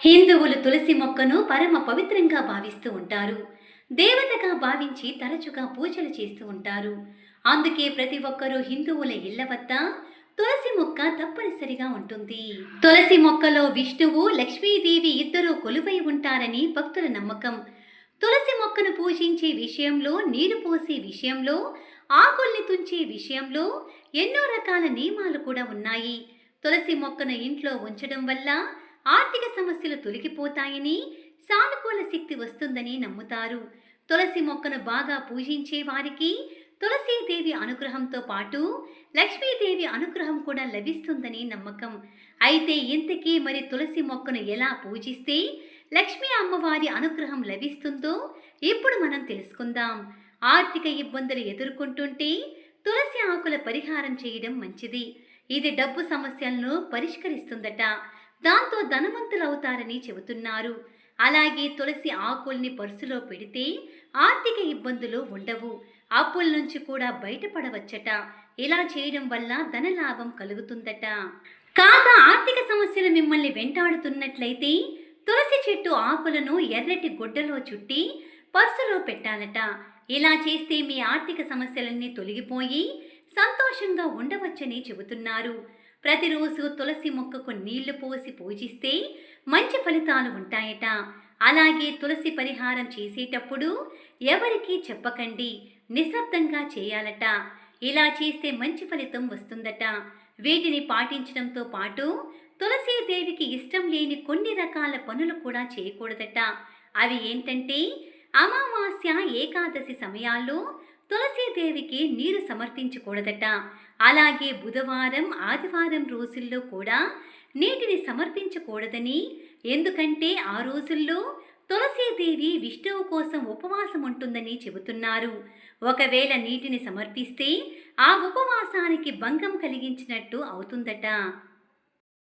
హిందువులు తులసి మొక్కను పరమ పవిత్రంగా భావిస్తూ ఉంటారు. దేవతగా భావించి తరచుగా పూజలు చేస్తూ ఉంటారు. అందుకే ప్రతి ఒక్కరూ హిందువుల ఇళ్ళ వద్ద తులసి మొక్క తప్పనిసరిగా ఉంటుంది. తులసి మొక్కలో విష్ణువు లక్ష్మీదేవి ఇద్దరూ కొలువై ఉంటారని భక్తుల నమ్మకం. తులసి మొక్కను పూజించే విషయంలో నీరు పోసే విషయంలో ఆకుల్ని తుంచే విషయంలో ఎన్నో రకాల నియమాలు కూడా ఉన్నాయి. తులసి మొక్కను ఇంట్లో ఉంచడం వల్ల ఆర్థిక సమస్యలు తొలగిపోతాయని సానుకూల శక్తి వస్తుందని నమ్ముతారు. తులసి మొక్కను బాగా పూజించే వారికి తులసీదేవి అనుగ్రహంతో పాటు లక్ష్మీదేవి అనుగ్రహం కూడా లభిస్తుందని నమ్మకం. అయితే ఇంతకీ మరి తులసి మొక్కను ఎలా పూజిస్తే లక్ష్మీ అమ్మవారి అనుగ్రహం లభిస్తుందో ఇప్పుడు మనం తెలుసుకుందాం. ఆర్థిక ఇబ్బందులు ఎదుర్కొంటుంటే తులసి ఆకుల పరిహారం చేయడం మంచిది. ఇది డబ్బు సమస్యలను పరిష్కరిస్తుందట. దాంతో ధనవంతులవుతారని చెబుతున్నారు. అలాగే తులసి ఆకుల్ని పర్సులో పెడితే ఆర్థిక ఇబ్బందులు ఉండవు. అప్పుల నుంచి కూడా బయటపడవచ్చట. ఇలా చేయడం వల్ల ధనలాభం కలుగుతుందట. కాగా ఆర్థిక సమస్యలు మిమ్మల్ని వెంటాడుతున్నట్లయితే తులసి చెట్టు ఆకులను ఎర్రటి గుడ్డలో చుట్టి పర్సులో పెట్టాలట. ఇలా చేస్తే మీ ఆర్థిక సమస్యలన్నీ తొలగిపోయి సంతోషంగా ఉండవచ్చని చెబుతున్నారు. ప్రతిరోజు తులసి మొక్కకు నీళ్ళు పోసి పూజిస్తే మంచి ఫలితాలు ఉంటాయట. అలాగే తులసి పరిహారం చేసేటప్పుడు ఎవరికీ చెప్పకండి నిశ్శబ్దంగా చేయాలట. ఇలా చేస్తే మంచి ఫలితం వస్తుందట. వీటిని పాటించడంతో పాటు తులసీదేవికి ఇష్టం లేని కొన్ని రకాల పనులు కూడా చేయకూడదట. అవి ఏంటంటే అమావాస్య ఏకాదశి సమయాల్లో తులసీదేవికి నీరు సమర్పించకూడదట. అలాగే బుధవారం ఆదివారం రోజుల్లో కూడా నీటిని సమర్పించకూడదని. ఎందుకంటే ఆ రోజుల్లో తులసీదేవి విష్ణువు కోసం ఉపవాసం ఉంటుందని చెబుతున్నారు. ఒకవేళ నీటిని సమర్పిస్తే ఆ ఉపవాసానికి భంగం కలిగించినట్టు అవుతుందట.